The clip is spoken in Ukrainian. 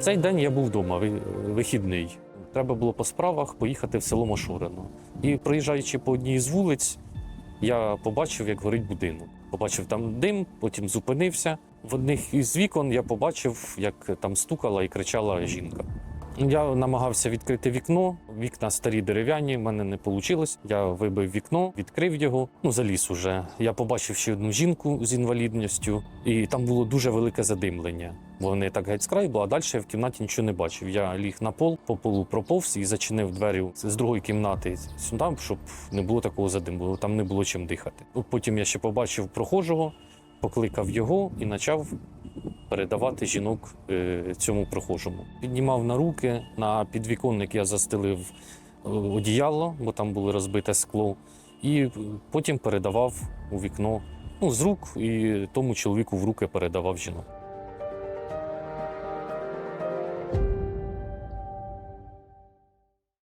Цей день я був вдома, ви- вихідний. Треба було по справах поїхати в село Машурино. І проїжджаючи по одній з вулиць, я побачив, як горить будинок. Побачив там дим, потім зупинився. В одних із вікон я побачив, як там стукала і кричала жінка. Я намагався відкрити вікно. Вікна старі дерев'яні, в мене не вийшло. Я вибив вікно, відкрив його, ну заліз уже. Я побачив ще одну жінку з інвалідністю, і там було дуже велике задимлення. Вони так геть з були, а далі я в кімнаті нічого не бачив. Я ліг на пол, по полу проповз і зачинив двері з другої кімнати сюди, щоб не було такого задиму, там не було чим дихати. Потім я ще побачив прохожого, покликав його і почав передавати жінок е, цьому прохожому. Піднімав на руки, на підвіконник я застелив е, одіяло, бо там було розбите скло, і потім передавав у вікно ну, з рук, і тому чоловіку в руки передавав жінок.